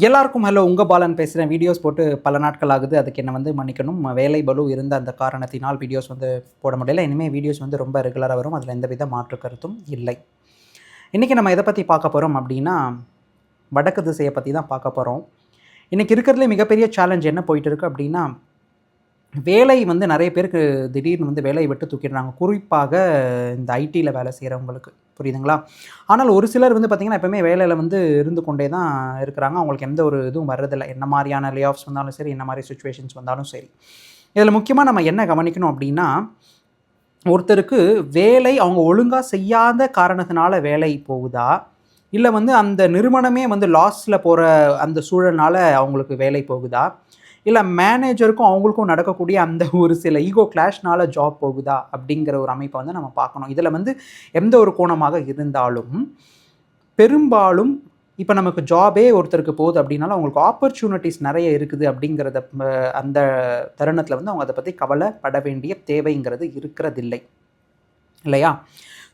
எல்லாருக்கும் ஹலோ உங்கள் பாலன் பேசுகிறேன் வீடியோஸ் போட்டு பல நாட்கள் ஆகுது. அதுக்கு என்ன வந்து மன்னிக்கணும். வேலை பலு இருந்த அந்த காரணத்தினால் வீடியோஸ் வந்து போட முடியல. இனிமேல் வீடியோஸ் வந்து ரொம்ப ரெகுலராக வரும். அதில் எந்தவித மாற்று கருத்தும் இல்லை. இன்றைக்கி நம்ம எதை பற்றி பார்க்க போகிறோம் அப்படின்னா வடக்கு திசையை பற்றி தான் பார்க்க போகிறோம் இன்றைக்கி இருக்கிறதுலே மிகப்பெரிய சேலஞ்ச் என்ன போயிட்டுருக்கு அப்படின்னா வேலை வந்து நிறைய பேருக்கு திடீர்னு வந்து வேலையை விட்டு தூக்கிடுறாங்க. குறிப்பாக இந்த ஐடியில் வேலை செய்கிறவங்களுக்கு புரியுதுங்களா? ஆனால் ஒரு சிலர் வந்து பார்த்திங்கன்னா எப்பவுமே வேலையில் வந்து இருந்து கொண்டே தான் இருக்கிறாங்க. அவங்களுக்கு எந்த ஒரு இதுவும் வர்றதில்லை. என்ன மாதிரியான லே ஆஃப்ஸ் வந்தாலும் சரி என்ன மாதிரி சுச்சுவேஷன்ஸ் வந்தாலும் சரி. இதில் முக்கியமாக நம்ம என்ன கவனிக்கணும் அப்படின்னா ஒருத்தருக்கு வேலை அவங்க ஒழுங்காக செய்யாத காரணத்தினால வேலை போகுதா? இல்லை வந்து அந்த நிறுவனமே வந்து லாஸில் போகிற அந்த சூழல்னால அவங்களுக்கு வேலை போகுதா? இல்லை மேனேஜருக்கும் அவங்களுக்கும் நடக்கக்கூடிய அந்த ஒரு சில ஈகோ கிளாஷ்னால ஜாப் போகுதா அப்படிங்கிற ஒரு அமைப்பை வந்து நம்ம பார்க்கணும். இதில் வந்து எந்த ஒரு கோணமாக இருந்தாலும் பெரும்பாலும் இப்போ நமக்கு ஜாபே ஒருத்தருக்கு போகுது அப்படின்னாலும் அவங்களுக்கு ஆப்பர்ச்சுனிட்டிஸ் நிறைய இருக்குது அப்படிங்கிறத அந்த தருணத்தில் வந்து அவங்க அதை பற்றி கவலைப்பட வேண்டிய தேவைங்கிறது இருக்கிறதில்லை. இல்லையா?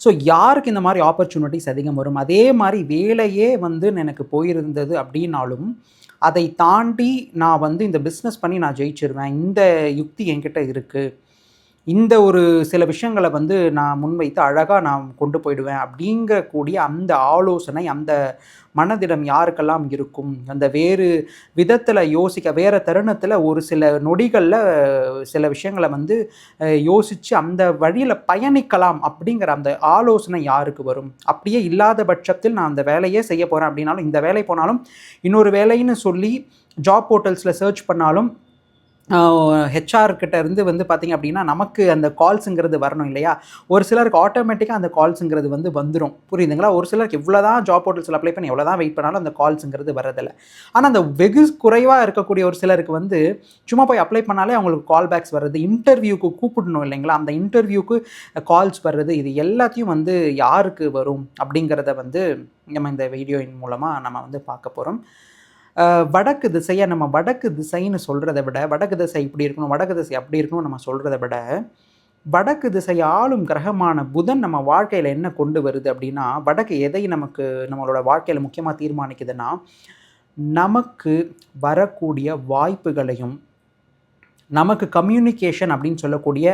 ஸோ யாருக்கு இந்த மாதிரி ஆப்பர்ச்சுனிட்டிஸ் அதிகம் வரும்? அதே மாதிரி வேலையே வந்து எனக்கு போயிருந்தது அப்படின்னாலும் அதை தாண்டி நான் வந்து இந்த பிஸ்னஸ் பண்ணி நான் ஜெயிச்சிருவேன். இந்த யுக்தி என்கிட்ட இருக்குது இந்த ஒரு சில விஷயங்களை வந்து நான் முன்வைத்து அழகாக நான் கொண்டு போயிடுவேன் அப்படிங்கக்கூடிய அந்த ஆலோசனை அந்த மனதிடம் யாருக்கெல்லாம் இருக்கும்? அந்த வேறு விதத்தில் யோசிக்க வேறு தருணத்தில் ஒரு சில நொடிகளில் சில விஷயங்களை வந்து யோசித்து அந்த வழியில் பயணிக்கலாம் அப்படிங்கிற அந்த ஆலோசனை யாருக்கு வரும்? அப்படியே இல்லாத பட்சத்தில் நான் அந்த வேலையே செய்ய போகிறேன் அப்படின்னாலும் இந்த வேலை போனாலும் இன்னொரு வேலைன்னு சொல்லி ஜாப் போர்ட்டல்ஸில் சர்ச் பண்ணாலும் ஹெச்ஆர்கிட்ட இருந்து வந்து பார்த்திங்க அப்படின்னா நமக்கு அந்த கால்ஸுங்கிறது வரணும் இல்லையா? ஒரு சிலருக்கு ஆட்டோமேட்டிக்காக அந்த கால்ஸுங்கிறது வந்து வந்துடும் புரியுதுங்களா? ஒரு சிலருக்கு எவ்வளோ தான் ஜாப் போர்ட்டல்ஸில் அப்ளை பண்ணி எவ்வளோ தான் வெயிட் பண்ணாலும் அந்த கால்ஸுங்கிறது வரதில்லை ஆனால் அந்த வெகு குறைவாக இருக்கக்கூடிய ஒரு சிலருக்கு வந்து சும்மா போய் அப்ளை பண்ணாலே அவங்களுக்கு கால் பேக்ஸ் வர்றது இன்டர்வியூக்கு கூப்பிடணும் இல்லைங்களா? அந்த இன்டர்வியூக்கு கால்ஸ் வர்றது இது எல்லாத்தையும் வந்து யாருக்கு வரும் அப்படிங்கிறத வந்து நம்ம இந்த வீடியோயின் மூலமாக நம்ம வந்து பார்க்க போகிறோம் வடக்கு திசையை நம்ம வடக்கு திசைன்னு சொல்கிறத விட வடக்கு திசை இப்படி இருக்கணும் வடக்கு திசை அப்படி இருக்கணும் நம்ம சொல்கிறத விட வடக்கு திசை ஆளும் கிரகமான புதன் நம்ம வாழ்க்கையில் என்ன கொண்டு வருது அப்படின்னா வடக்கு எதை நமக்கு நம்மளோட வாழ்க்கையில் முக்கியமாக தீர்மானிக்குதுன்னா நமக்கு வரக்கூடிய வாய்ப்புகளையும் நமக்கு கம்யூனிகேஷன் அப்படின்னு சொல்லக்கூடிய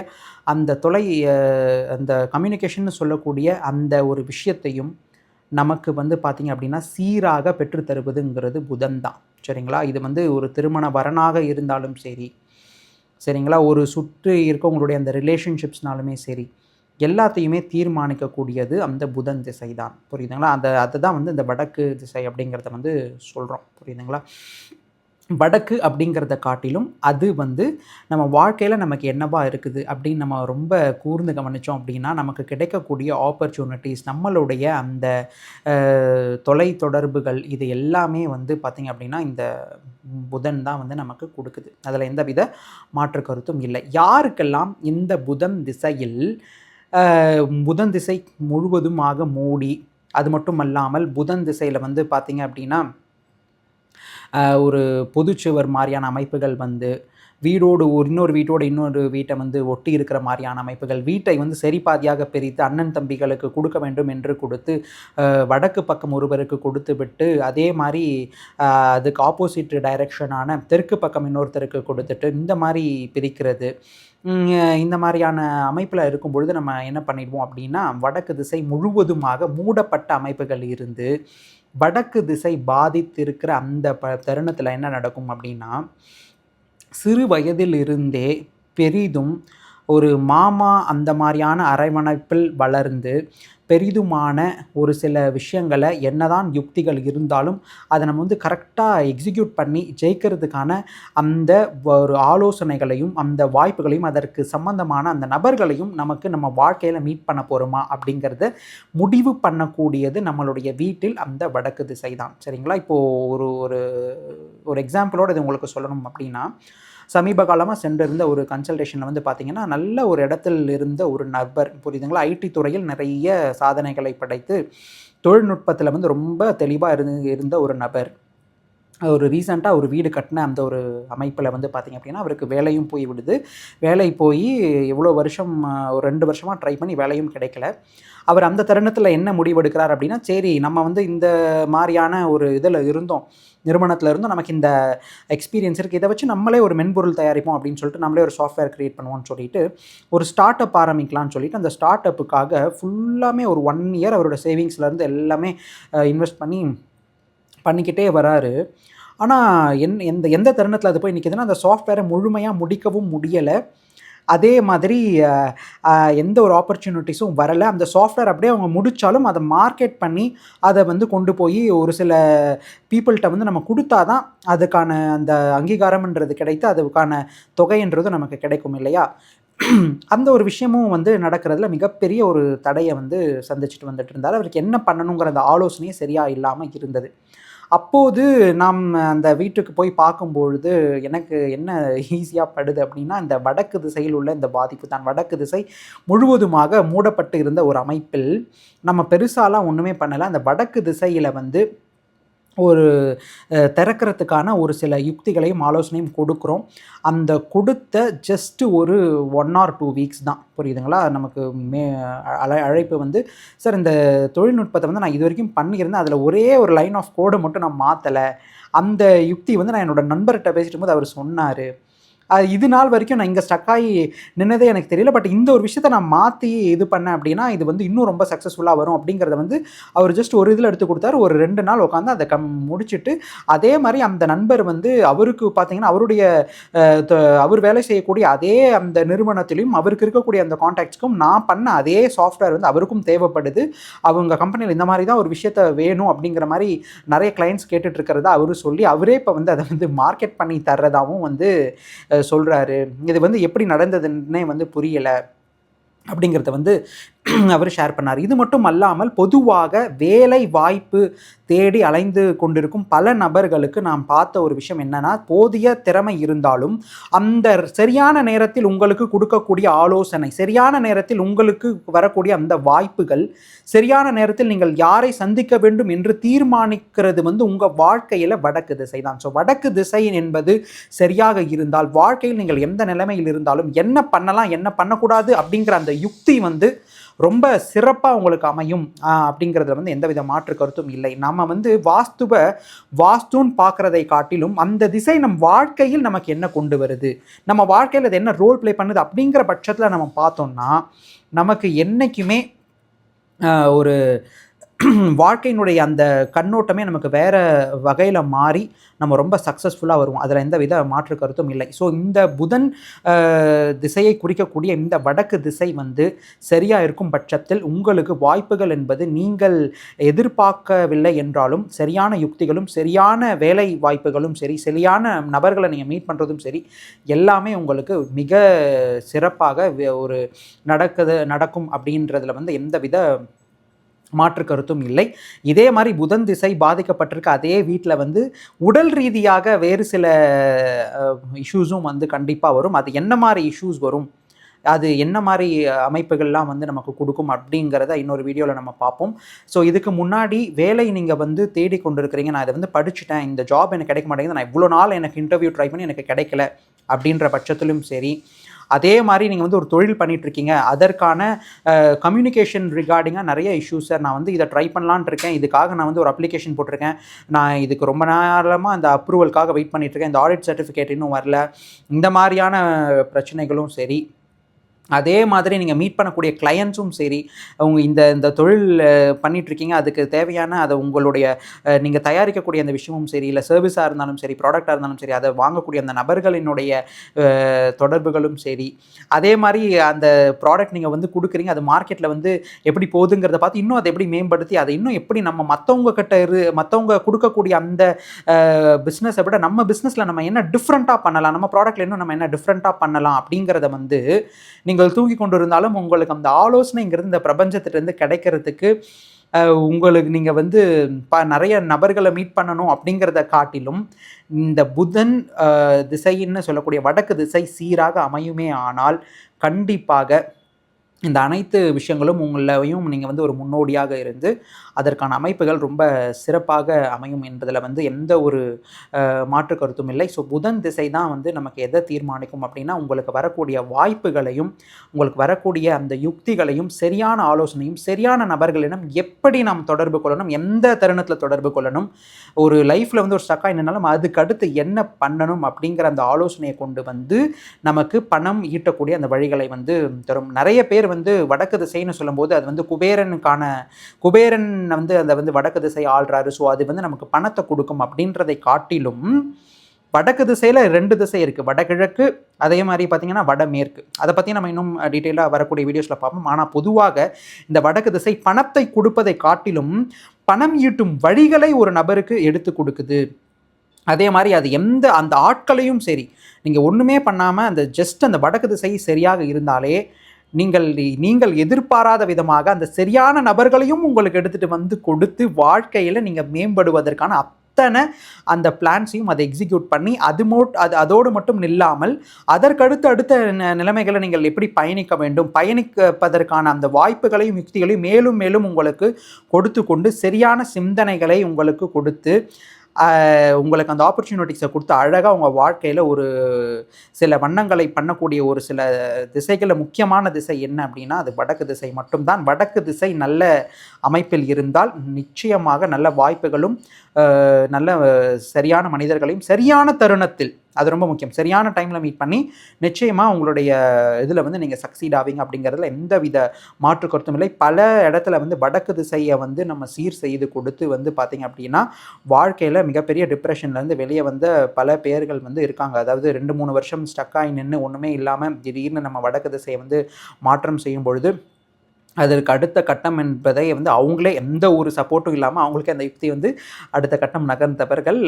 அந்த தொலை அந்த கம்யூனிகேஷன் சொல்லக்கூடிய அந்த ஒரு விஷயத்தையும் நமக்கு வந்து பார்த்திங்க அப்படின்னா சீராக பெற்றுத்தருவதுங்கிறது புதன் தான் சரிங்களா? இது வந்து ஒரு திருமண வரனாக இருந்தாலும் சரி சரிங்களா? ஒரு சுற்று இருக்கவங்களுடைய அந்த ரிலேஷன்ஷிப்ஸ்னாலுமே சரி எல்லாத்தையுமே தீர்மானிக்கக்கூடியது அந்த புதன் திசை தான் புரியுதுங்களா? அந்த அதுதான் வந்து இந்த வடக்கு திசை அப்படிங்கிறத வந்து சொல்கிறோம் புரியுதுங்களா? வடக்கு அப்படிங்கிறத காட்டிலும் அது வந்து நம்ம வாழ்க்கையில் நமக்கு என்னவா இருக்குது அப்படின்னு நம்ம ரொம்ப கூர்ந்து கவனித்தோம் அப்படின்னா நமக்கு கிடைக்கக்கூடிய ஆப்பர்ச்சுனிட்டிஸ் நம்மளுடைய அந்த தொலை தொடர்புகள் இது எல்லாமே வந்து பார்த்திங்க அப்படின்னா இந்த புதன் தான் வந்து நமக்கு கொடுக்குது. அதில் எந்தவித மாற்று கருத்தும் இல்லை. யாருக்கெல்லாம் இந்த புதன் திசையில் புதன் திசை முழுவதுமாக மூடி அது மட்டும் அல்லாமல் புதன் திசையில் வந்து பார்த்திங்க அப்படின்னா ஒரு பொதுச்சுவர் மாதிரியான அமைப்புகள் வந்து வீடோடு ஒரு இன்னொரு வீட்டோட இன்னொரு வீட்டை வந்து ஒட்டி இருக்கிற மாதிரியான அமைப்புகள் வீட்டை வந்து சரிபாதியாக பிரித்து அண்ணன் தம்பிகளுக்கு கொடுக்க வேண்டும் என்று கொடுத்து வடக்கு பக்கம் ஒருவருக்கு கொடுத்து விட்டு அதே மாதிரி அதுக்கு ஆப்போசிட் டைரக்ஷனான தெற்கு பக்கம் இன்னொருத்தருக்கு கொடுத்துட்டு இந்த மாதிரி பிரிக்கிறது. இந்த மாதிரியான அமைப்பில் இருக்கும் பொழுது நம்ம என்ன பண்ணிடுவோம் அப்படின்னா வடக்கு திசை முழுவதுமாக மூடப்பட்ட அமைப்புகள் இருந்து வடக்கு திசை பாதித்திருக்கிற அந்த ப தருணத்தில் என்ன நடக்கும் அப்படின்னா சிறு வயதிலிருந்தே பெரிதும் ஒரு மாமா அந்த மாதிரியான அரவணைப்பில் வளர்ந்து பெரிதுமான ஒரு சில விஷயங்களை என்னதான் யுக்திகள் இருந்தாலும் அதை நம்ம வந்து கரெக்டாக எக்ஸிக்யூட் பண்ணி ஜெயிக்கிறதுக்கான அந்த ஒரு ஆலோசனைகளையும் அந்த வாய்ப்புகளையும் அதற்கு சம்பந்தமான அந்த நபர்களையும் நமக்கு நம்ம வாழ்க்கையில் மீட் பண்ண போகிறோமா அப்படிங்கிறத முடிவு பண்ணக்கூடியது நம்மளுடைய வீட்டில் அந்த வடக்கு திசை தான் சரிங்களா? இப்போது ஒரு ஒரு ஒரு எக்ஸாம்பிளோட இது உங்களுக்கு சொல்லணும் அப்படின்னா சமீப காலமாக சென்றிருந்த ஒரு கன்சல்டேஷனில் வந்து பார்த்தீங்கன்னா நல்ல ஒரு இடத்தில் இருந்த ஒரு நபர் புரியுதுங்களா? ஐடி துறையில் நிறைய சாதனைகளை படைத்து தொழில்நுட்பத்தில் வந்து ரொம்ப தெளிவாக இருந்து இருந்த ஒரு நபர். ஒரு ரீசெண்டாக ஒரு வீடு கட்டின அந்த ஒரு அமைப்பில் வந்து பார்த்திங்க அப்படின்னா அவருக்கு வேலையும் போய் விடுது. வேலை போய் எவ்வளோ வருஷம் ஒரு ரெண்டு வருஷமாக ட்ரை பண்ணி வேலையும் கிடைக்கல. அவர் அந்த தருணத்தில் என்ன முடிவெடுக்கிறார் அப்படின்னா சரி நம்ம வந்து இந்த மாதிரியான ஒரு இதில் இருந்தோம் நிறுவனத்தில் இருந்தும் நமக்கு இந்த எக்ஸ்பீரியன்ஸ் இருக்குது இதை வச்சு நம்மளே ஒரு மென்பொருள் தயாரிப்போம் அப்படின்னு சொல்லிட்டு நம்மளே ஒரு சாஃப்ட்வேர் க்ரியேட் பண்ணுவோம்னு சொல்லிட்டு ஒரு ஸ்டார்ட் அப் ஆரம்பிக்கலாம்னு சொல்லிட்டு அந்த ஸ்டார்ட் அப்புக்காக ஃபுல்லாமே ஒரு ஒன் இயர் அவரோட சேவிங்ஸ்லேருந்து எல்லாமே இன்வெஸ்ட் பண்ணி பண்ணிக்கிட்டே வராரு. ஆனால் என் எந்த எந்த தருணத்தில் அது போய் நிற்கிதுன்னா அந்த சாஃப்ட்வேரை முழுமையாக முடிக்கவும் முடியலை. அதே மாதிரி எந்த ஒரு ஆப்பர்ச்சுனிட்டிஸும் வரலை. அந்த சாஃப்ட்வேர் அப்படியே அவங்க முடித்தாலும் அதை மார்க்கெட் பண்ணி அதை வந்து கொண்டு போய் ஒரு சில பீப்புள்கிட்ட வந்து நம்ம கொடுத்தா தான் அதுக்கான அந்த அங்கீகாரம்ன்றது கிடைத்து அதுக்கான தொகைன்றது நமக்கு கிடைக்கும் இல்லையா? அந்த ஒரு விஷயமும் வந்து நடக்கிறதுல மிகப்பெரிய ஒரு தடையை வந்து சந்திச்சுட்டு வந்துட்டு இருந்தார். அவருக்கு என்ன பண்ணணுங்கிற அந்த ஆலோசனையே சரியாக இல்லாமல் இருந்தது. அப்போது நாம் அந்த வீட்டுக்கு போய் பார்க்கும்பொழுது எனக்கு என்ன ஈஸியாக படுது அப்படின்னா இந்த வடக்கு திசையில் உள்ள இந்த பாதிப்பு தான். வடக்கு திசை முழுவதுமாக மூடப்பட்டு இருந்த ஒரு அமைப்பில் நம்ம பெருசாலாம் ஒன்றுமே பண்ணலை. அந்த வடக்கு திசையில் வந்து ஒரு திறக்கிறதுக்கான ஒரு சில யுக்திகளையும் ஆலோசனையும் கொடுக்குறோம். அந்த கொடுத்த ஜஸ்ட்டு ஒரு ஒன் ஆர் டூ வீக்ஸ் தான். புரியுதுங்களா? நமக்கு மே அழை அழைப்பு வந்து சார் இந்த தொழில்நுட்பத்தை வந்து நான் இது வரைக்கும் பண்ணியிருந்தேன். அதில் ஒரே ஒரு லைன் ஆஃப் கோடை மட்டும் நான் மாற்றலை அந்த யுக்தி வந்து நான் என்னோடய நண்பர்கிட்ட பேசிட்டு போது அவர் சொன்னார். அது இது நாள் வரைக்கும் நான் இங்கே ஸ்டக் ஆகி நின்னதே எனக்கு தெரியல. பட் இந்த ஒரு விஷயத்தை நான் மாற்றி இது பண்ணேன் அப்படின்னா இது வந்து இன்னும் ரொம்ப சக்ஸஸ்ஃபுல்லாக வரும் அப்படிங்கிறத வந்து அவர் ஜஸ்ட் ஒரு இதில் எடுத்து கொடுத்தாரு. ஒரு ரெண்டு நாள் உட்காந்து அதை கம் முடிச்சுட்டு அதே மாதிரி அந்த நண்பர் வந்து அவருக்கு பார்த்தீங்கன்னா அவருடைய த- அவர் வேலை செய்யக்கூடிய அதே அந்த நிறுவனத்திலையும் அவருக்கு இருக்கக்கூடிய அந்த காண்டாக்ட்ஸ்க்கும் நான் பண்ண அதே சாஃப்ட்வேர் வந்து அவருக்கும் தேவைப்படுது. அவங்க கம்பெனியில் இந்த மாதிரி தான் ஒரு விஷயத்த வேணும் அப்படிங்கிற மாதிரி நிறைய கிளைண்ட்ஸ் கேட்டுட்ருக்கிறதா அவரும் சொல்லி அவரே இப்போ வந்து அதை வந்து மார்க்கெட் பண்ணி தர்றதாகவும் வந்து சொல்கிறாரு இது வந்து எப்படி நடந்ததுன்னே வந்து புரியலை. அப்படிங்கிறத வந்து அவர் ஷேர் பண்ணார். இது மட்டும் அல்லாமல் பொதுவாக வேலை வாய்ப்பு தேடி அலைந்து கொண்டிருக்கும் பல நபர்களுக்கு நாம் பார்த்த ஒரு விஷயம் என்னன்னா போதிய திறமை இருந்தாலும் அந்த சரியான நேரத்தில் உங்களுக்கு கொடுக்கக்கூடிய ஆலோசனை சரியான நேரத்தில் உங்களுக்கு வரக்கூடிய அந்த வாய்ப்புகள் சரியான நேரத்தில் நீங்கள் யாரை சந்திக்க வேண்டும் என்று தீர்மானிக்கிறது வந்து உங்கள் வாழ்க்கையில் வடக்கு திசை தான். ஸோ வடக்கு திசை என்பது சரியாக இருந்தால் வாழ்க்கையில் நீங்கள் எந்த நிலைமையில் இருந்தாலும் என்ன பண்ணலாம் என்ன பண்ணக்கூடாது அப்படிங்கிற அந்த யுக்தி வந்து ரொம்ப சிறப்பாக உங்களுக்கு அமையும். அப்படிங்கிறதுல வந்து எந்தவித மாற்று கருத்தும் இல்லை. நம்ம வந்து வாஸ்துவை வாஸ்துன்னு பார்க்குறதை காட்டிலும் அந்த திசை நம் வாழ்க்கையில் நமக்கு என்ன கொண்டு வருது? நம்ம வாழ்க்கையில் அது என்ன ரோல் ப்ளே பண்ணுது? அப்படிங்கிற பட்சத்தில் நம்ம பார்த்தோம்னா நமக்கு என்றைக்குமே ஒரு வாழ்க்கையினுடைய அந்த கண்ணோட்டமே நமக்கு வேறு வகையில் மாறி நம்ம ரொம்ப சக்ஸஸ்ஃபுல்லாக வருவோம். அதில் எந்த வித மாற்று கருத்தும் இல்லை. ஸோ இந்த புதன் திசையை குறிக்கக்கூடிய இந்த வடக்கு திசை வந்து சரியாக இருக்கும் பட்சத்தில் உங்களுக்கு வாய்ப்புகள் என்பது நீங்கள் எதிர்பார்க்கவில்லை என்றாலும் சரியான யுக்திகளும் சரியான வேலை வாய்ப்புகளும் சரி சரியான நபர்களை நீங்கள் மீட் பண்ணுறதும் சரி எல்லாமே உங்களுக்கு மிக சிறப்பாக ஒரு நடக்குது நடக்கும் அப்படின்றதுல வந்து எந்தவித மாற்று கருத்தும் இல்லை. இதே மாதிரி புதன் திசை பாதிக்கப்பட்டிருக்க. அதே வீட்டில் வந்து உடல் ரீதியாக வேறு சில இஷ்யூஸும் வந்து கண்டிப்பாக வரும். அது என்ன மாதிரி இஷ்யூஸ் வரும்? அது என்ன மாதிரி அமைப்புகள்லாம் வந்து நமக்கு கொடுக்கும் அப்படிங்கிறத இன்னொரு வீடியோவில் நம்ம பார்ப்போம். ஸோ இதுக்கு முன்னாடி வேலை நீங்கள் வந்து தேடி கொண்டு இருக்கிறீங்க நான் இதை வந்து படிச்சுட்டேன். இந்த ஜாப் எனக்கு கிடைக்க மாட்டேங்குது. நான் இவ்வளோ நாள் எனக்கு இன்டர்வியூ ட்ரை பண்ணி எனக்கு கிடைக்கல. அப்படின்ற பட்சத்திலும் சரி. அதே மாதிரி நீங்கள் வந்து ஒரு தொழில் பண்ணிகிட்ருக்கீங்க அதற்கான கம்யூனிகேஷன் ரிகார்டிங்காக நிறைய இஷ்யூஸ் சார் நான் வந்து இதை ட்ரை பண்ணலான் இருக்கேன். இதுக்காக நான் வந்து ஒரு அப்ளிகேஷன் போட்டிருக்கேன். நான் இதுக்கு ரொம்ப நேரமாக அந்த அப்ரூவலுக்காக வெயிட் பண்ணிகிட்ருக்கேன் இந்த ஆடிட் சர்டிஃபிகேட் இன்னும் வரல. இந்த மாதிரியான பிரச்சனைகளும் சரி. அதே மாதிரி நீங்கள் மீட் பண்ணக்கூடிய கிளையண்ட்ஸும் சரி அவங்க இந்த இந்த தொழில் பண்ணிகிட்ருக்கீங்க அதுக்கு தேவையான அதை உங்களுடைய நீங்கள் தயாரிக்கக்கூடிய அந்த விஷயமும் சரி இல்லை சர்வீஸாக இருந்தாலும் சரி ப்ராடக்டாக இருந்தாலும் சரி அதை வாங்கக்கூடிய அந்த நபர்களினுடைய தொடர்புகளும் சரி அதே மாதிரி அந்த ப்ராடக்ட் நீங்கள் வந்து கொடுக்குறீங்க அது மார்க்கெட்டில் வந்து எப்படி போகுதுங்கிறத பார்த்து இன்னும் அதை எப்படி மேம்படுத்தி அதை இன்னும் எப்படி நம்ம மற்றவங்க கிட்ட இரு மற்றவங்க கொடுக்கக்கூடிய அந்த பிஸ்னஸை விட நம்ம பிஸ்னஸில் நம்ம என்ன டிஃப்ரெண்ட்டாக பண்ணலாம் நம்ம ப்ராடக்ட்டில் இன்னும் நம்ம என்ன டிஃப்ரெண்ட்டாக பண்ணலாம் அப்படிங்கிறத வந்து நீங்கள் நீங்கள் தூங்கி கொண்டு இருந்தாலும் உங்களுக்கு அந்த ஆலோசனைங்கிறது இந்த பிரபஞ்சத்திலேருந்து கிடைக்கிறதுக்கு உங்களுக்கு நீங்கள் வந்து ப நிறைய நபர்களை மீட் பண்ணணும் அப்படிங்கிறத காட்டிலும் இந்த புதன் திசைன்னு சொல்லக்கூடிய வடக்கு திசை சீராக அமையுமே ஆனால் கண்டிப்பாக இந்த அனைத்து விஷயங்களும் உங்களையும் நீங்கள் வந்து ஒரு முன்னோடியாக இருந்து அதற்கான அமைப்புகள் ரொம்ப சிறப்பாக அமையும் என்பதில் வந்து எந்த ஒரு மாற்று கருத்தும் இல்லை. ஸோ புதன் திசை தான் வந்து நமக்கு எதை தீர்மானிக்கும் அப்படின்னா உங்களுக்கு வரக்கூடிய வாய்ப்புகளையும் உங்களுக்கு வரக்கூடிய அந்த யுக்திகளையும் சரியான ஆலோசனையும் சரியான நபர்களிடம் எப்படி நாம் தொடர்பு கொள்ளணும் எந்த தருணத்தில் தொடர்பு கொள்ளணும் ஒரு லைஃப்பில் வந்து ஒரு ஸ்டக்காக என்னன்னாலும் அதுக்கு அடுத்து என்ன பண்ணணும் அப்படிங்கிற அந்த ஆலோசனையை கொண்டு வந்து நமக்கு பணம் ஈட்டக்கூடிய அந்த வழிகளை வந்து தரும். நிறைய பேர் வந்து வடக்கு திசைன்னு சொல்லும்போது அது வந்து குபேரனுக்கான குபேரன் வந்து அந்த வந்து வடக்கு திசை ஆள்றாரு. ஸோ அது வந்து நமக்கு பணத்தை கொடுக்கும் அப்படின்றதை காட்டிலும் வடக்கு திசையில் ரெண்டு திசை இருக்குது வடகிழக்கு அதே மாதிரி பார்த்தீங்கன்னா வடமேற்கு. அதை பற்றி நம்ம இன்னும் டீட்டெயிலாக வரக்கூடிய வீடியோஸில் பார்ப்போம். ஆனால் பொதுவாக இந்த வடக்கு திசை பணத்தை கொடுப்பதை காட்டிலும் பணம் ஈட்டும் வழிகளை ஒரு நபருக்கு எடுத்து கொடுக்குது. அதே மாதிரி அது எந்த அந்த ஆட்களையும் சரி நீங்கள் ஒன்றுமே பண்ணாமல் அந்த ஜஸ்ட் அந்த வடக்கு திசை சரியாக இருந்தாலே நீங்கள் நீங்கள் எதிர்பாராத விதமாக அந்த சரியான நபர்களையும் உங்களுக்கு எடுத்துகிட்டு வந்து கொடுத்து வாழ்க்கையில் நீங்கள் மேம்படுவதற்கான அத்தனை அந்த பிளான்ஸையும் அதை எக்ஸிக்யூட் பண்ணி அது மோட் அது அதோடு மட்டும் நில்லாமல் அதற்கடுத்து அடுத்த நிலைமைகளை நீங்கள் எப்படி பயணிக்க வேண்டும் பயணிப்பதற்கான அந்த வாய்ப்புகளையும் யுக்திகளையும் மேலும் மேலும் உங்களுக்கு கொடுத்து கொண்டு சரியான சிந்தனைகளை உங்களுக்கு கொடுத்து உங்களுக்கு அந்த ஆப்பர்ச்சுனிட்டிஸை கொடுத்து அழகாக உங்கள் வாழ்க்கையில் ஒரு சில வண்ணங்களை பண்ணக்கூடிய ஒரு சில திசைகளில் முக்கியமான திசை என்ன அப்படின்னா அது வடக்கு திசை மட்டும்தான். வடக்கு திசை நல்ல அமைப்பில் இருந்தால் நிச்சயமாக நல்ல வாய்ப்புகளும் நல்ல சரியான மனிதர்களையும் சரியான தருணத்தில் அது ரொம்ப முக்கியம். சரியான டைமில் மீட் பண்ணி நிச்சயமாக உங்களுடைய இதில் வந்து நீங்கள் சக்சீட் ஆவீங்க அப்படிங்கிறதுல எந்த வித மாற்று கருத்தும் இல்லை. பல இடத்துல வந்து வடக்கு திசையை வந்து நம்ம சீர் செய்து கொடுத்து வந்து பார்த்திங்க அப்படின்னா வாழ்க்கையில் மிகப்பெரிய டிப்ரெஷன்லேருந்து வெளியே வந்த பல பேர்கள் வந்து இருக்காங்க. அதாவது ரெண்டு மூணு வருஷம் ஸ்டக்காகி நின்று ஒன்றுமே இல்லாமல் திடீர்னு நம்ம வடக்கு திசையை வந்து மாற்றம் செய்யும் பொழுது அதற்கு அடுத்த கட்டம் என்பதை வந்து அவங்களே எந்த ஒரு சப்போர்ட்டும் இல்லாமல் அவங்களுக்கே அந்த யுக்தி வந்து அடுத்த கட்டம் நகர்ந்தவர்கள்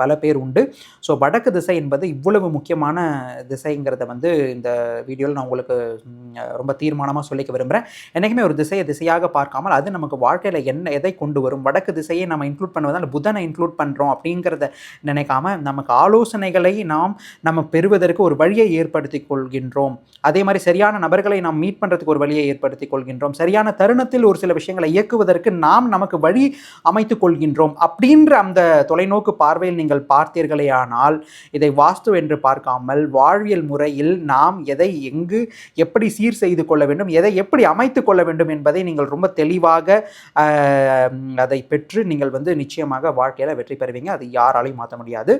பல பேர் உண்டு. ஸோ வடக்கு திசை என்பது இவ்வளவு முக்கியமான திசைங்கிறத வந்து இந்த வீடியோவில் நான் உங்களுக்கு ரொம்ப தீர்மானமாக சொல்லிக்க விரும்புகிறேன் என்றைக்குமே ஒரு திசையை திசையாக பார்க்காமல் அது நமக்கு வாழ்க்கையில் என்ன எதை கொண்டு வரும் வடக்கு திசையை நம்ம இன்க்ளூட் பண்ணுவதால் புதனை இன்க்ளூட் பண்ணுறோம் அப்படிங்கிறத நினைக்காம நமக்கு ஆலோசனைகளை நாம் நம்ம பெறுவதற்கு ஒரு வழியை ஏற்படுத்தி கொள்கின்றோம். அதே மாதிரி சரியான நபர்களை நாம் மீட் பண்ணுறதுக்கு ஒரு வழியை ஏற்படுத்திக் கொள்கின்றோம். சரியான தருணத்தில் ஒரு சில விஷயங்களை இயக்குவதற்கு நாம் நமக்கு வழி அமைத்துக் கொள்கின்றோம் அப்படின்ற அந்த தொலைநோக்கு பார்வையில் நீங்கள் பார்த்தீர்களே ஆனால் இதை வாஸ்து என்று பார்க்காமல் வாழ்வியல் முறையில் நாம் எதை எங்கு எப்படி சீர் செய்து கொள்ள வேண்டும் எதை எப்படி அமைத்து கொள்ள வேண்டும் என்பதை நீங்கள் ரொம்ப தெளிவாக அதை பெற்று நீங்கள் வந்து நிச்சயமாக வாழ்க்கையில் வெற்றி பெறுவீங்க. அது யாராலையும் மாற்ற முடியாது.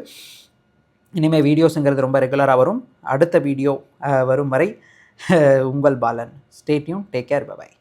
இனிமேல் வீடியோஸுங்கிறது ரொம்ப ரெகுலராக வரும். அடுத்த வீடியோ வரும் வரை உங்கள் Balan stay tuned take care bye bye